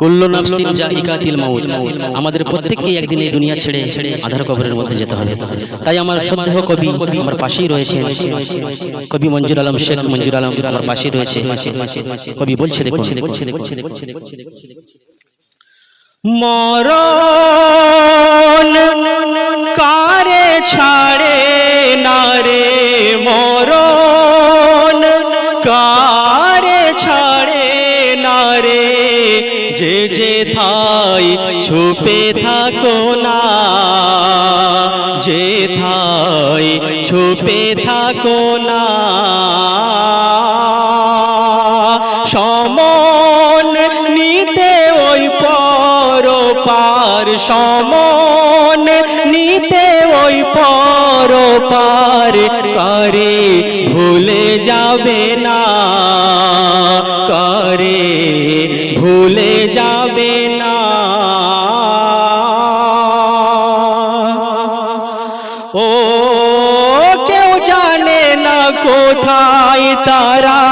কুল্লু নাফসিন জাইকাতিল মাউত। আমাদের প্রত্যেককে একদিন এই দুনিয়া ছেড়ে ছেড়ে আধার কবরের মধ্যে যেতে হবে। তাই আমার শ্রদ্ধেয় কবি আমার পাশেই রয়েছে। কবি মঞ্জুর আলম শেখ মঞ্জুর আলম আমার পাশেই রয়েছে। কবি বলছে দেখুন। মরণ যে যে থাই ছুপে থাকো না। যে থাই ছুপে থাকো না। সমন নিতে ওই পর পার। সমন নিতে ওই পর পার। করে ভুলে যাবে না। ভুলে যাবে না। ও, কেউ জানে না কোথায় তারা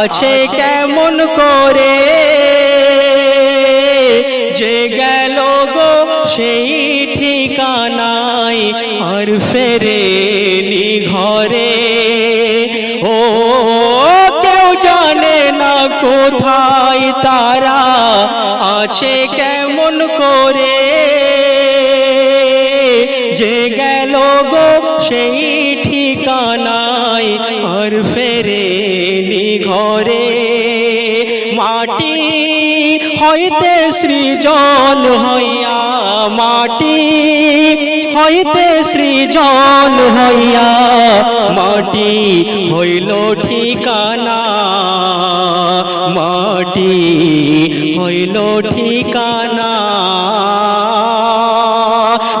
আছে কেমন করে। যে গেল গো সেই ঠিকানায় আর ফেরে নি ঘরে। কোথায় তারা আছে কেমন করে? যে গেল গো সেই ঠিকানায় আর ফেরে নি ঘরে। মাটি হইতে সৃজন হইয়া, মাটি হইতে সৃজন হইয়া, মাটি হইল ঠিকানা। মাটি হইল ঠিকানা।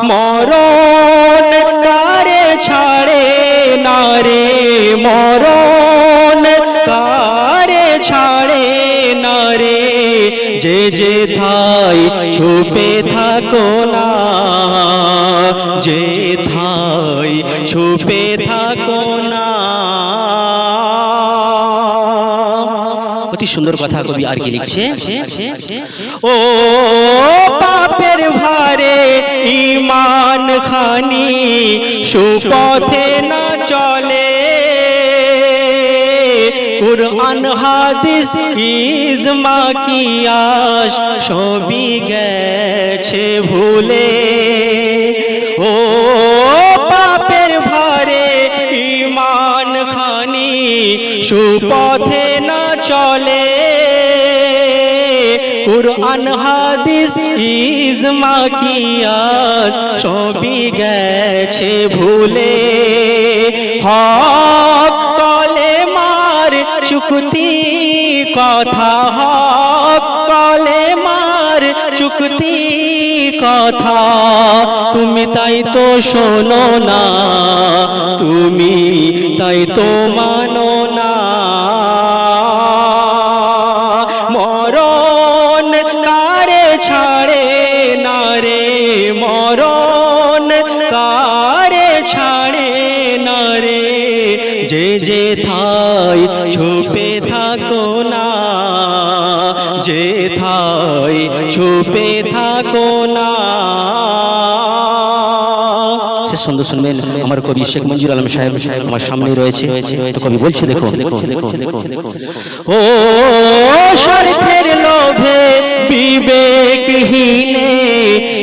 মরণ কারে ছাড়ে না রে? মরণ কারে ছাড়ে না যে যে থাই ছুপে থাকো না। যে থাই ছুপে থাকো না। অতি সুন্দর কথা কবি আর কি লিখছে? ও পাপের ভারে ইমান খানি সুপথে না চলে। কুরআন হাদিস ইজমা কিয়াস সবই গেছে ভুলে। ও কুরআন, হাদিস ইজমা কিয়াস সবই গেছে ভুলে। হক কলে মার, চুক্তি কথা হক কলে মার, চুক্তি কথা। তুমি তাই তো শোনো না। যে থাই ছুপে থাকো না যে থাই ছুপে থাকো না। সুন্দর শুনবেন আমার কবি শেখ মঞ্জুর আলম সাহেব আমার সামনে রয়েছে। তো কবি বলছে দেখো ও স্বার্থের লোভে বিবেকহীনে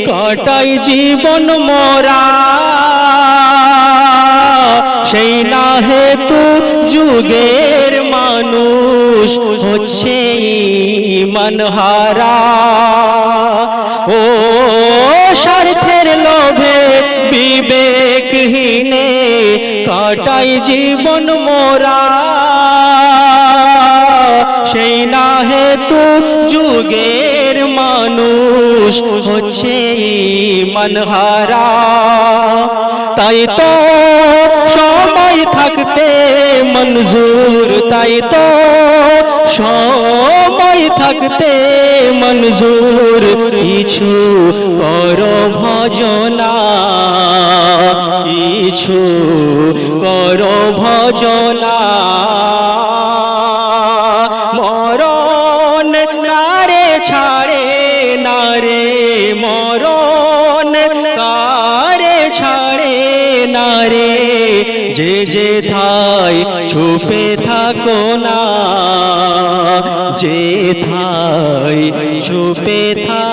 কাটাই জীবন মোরা। সেই না হেতু যুগের মানুষ হচ্ছে মনহারা ও স্বার্থের লোভে বিবেকহীনে কাটাই জীবন মোরা। সেই না হেতু যুগের মানুষ হচ্ছে মনহারা তাই তো সময় থাকতে মঞ্জুর, তাই তো সময় থাকতে মঞ্জুর। কিছু কর ভজনা, কিছু কর ভজনা। মরণ নারে ছাড়ে না রে মরণ না রে যে যে থাই ছুপে থাকো না যে থাই ছুপে থাকো